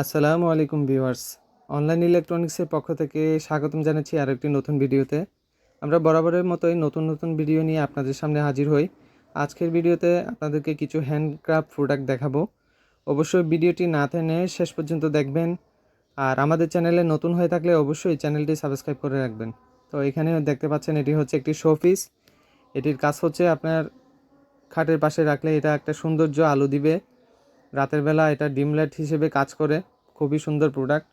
আসসালামু আলাইকুম viewers. Online ইলেকট্রনিক্সের পক্ষ থেকে স্বাগতম জানাচ্ছি আর একটি নতুন ভিডিওতে। আমরা বরাবরের মতোই নতুন নতুন ভিডিও নিয়ে আপনাদের সামনে হাজির হই। আজকের ভিডিওতে আপনাদেরকে কিছু হ্যান্ডক্রাফট প্রোডাক্ট দেখাবো। অবশ্যই ভিডিওটি না টেনে শেষ পর্যন্ত দেখবেন। আর আমাদের চ্যানেলে নতুন হয়ে থাকলে অবশ্যই চ্যানেলটি সাবস্ক্রাইব করে রাখবেন। তো এখানে দেখতে পাচ্ছেন, এটি হচ্ছে একটি শোপিস এটির কাজ হচ্ছে আপনার খাটের পাশে রাখলে এটা একটা সৌন্দর্য আলো দিবে। রাতের বেলা এটা ডিম লাইট হিসেবে কাজ করে। খুবই সুন্দর প্রোডাক্ট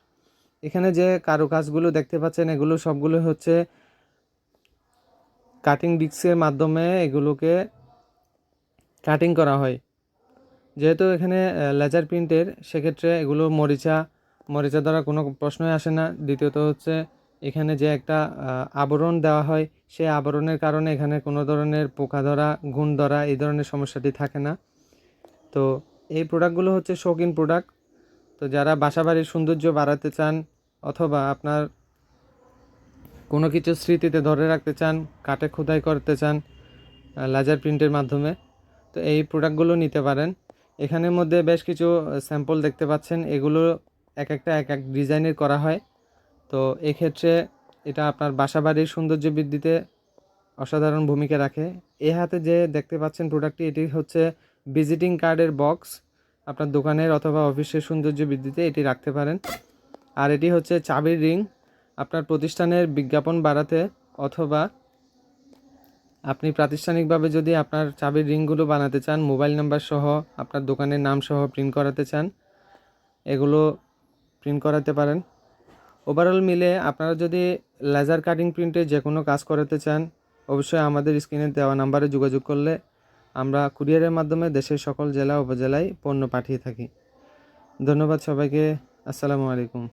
এখানে যে কারুকাজগুলো দেখতে পাচ্ছেন, এগুলো সবগুলো হচ্ছে কাটিং ডিস্কের মাধ্যমে এগুলোকে কাটিং করা হয়। যেহেতু এখানে লেজার প্রিন্টের সেক্ষেত্রে এগুলো মরিচা মরিচা দ্বারা কোনো প্রশ্নই আসে না। দ্বিতীয়ত হচ্ছে, এখানে যে একটা আবরণ দেওয়া হয়, সেই আবরণের কারণে এখানে কোনো ধরনের পোকা ধরা, ঘুণ ধরা, এই ধরনের সমস্যাটি থাকে না। তো এই প্রোডাক্টগুলো হচ্ছে শৌখিন প্রোডাক্ট তো যারা বাসাবাড়ির সৌন্দর্য বাড়াতে চান, অথবা আপনার কোনো কিছু স্মৃতিতে ধরে রাখতে চান কাটে খোদাই করতে চান লেজার প্রিন্টের মাধ্যমে, তো এই প্রোডাক্টগুলো নিতে পারেন। এখানের মধ্যে বেশ কিছু স্যাম্পল দেখতে পাচ্ছেন। এগুলো এক একটা, এক এক ডিজাইনের করা হয়। তো এক্ষেত্রে এটা আপনার বাসাবাড়ির সৌন্দর্য বৃদ্ধিতে অসাধারণ ভূমিকা রাখে। এ হাতে যে দেখতে পাচ্ছেন প্রোডাক্টটি এটি হচ্ছে ভিজিটিং কার্ডের বক্স আপনার দোকানের অথবা অফিসের সৌন্দর্য বৃদ্ধিতে এটি রাখতে পারেন। আর এটি হচ্ছে চাবির রিং। আপনার প্রতিষ্ঠানের বিজ্ঞাপন বাড়াতে অথবা আপনি প্রাতিষ্ঠানিকভাবে যদি আপনার চাবির রিংগুলো বানাতে চান, মোবাইল নাম্বার সহ আপনার দোকানের নাম সহ প্রিন্ট করাতে চান, এগুলো প্রিন্ট করাতে পারেন। ওভারঅল মিলে আপনারা যদি লেজার কাটিং প্রিন্টে যে কোনো কাজ করাতে চান, অবশ্যই আমাদের স্ক্রিনে দেওয়া নাম্বারে যোগাযোগ করলে আমরা কুরিয়ারের মাধ্যমে দেশের সকল জেলা উপজেলায় পণ্য পাঠিয়ে থাকি। ধন্যবাদ সবাইকে। আসসালামু আলাইকুম।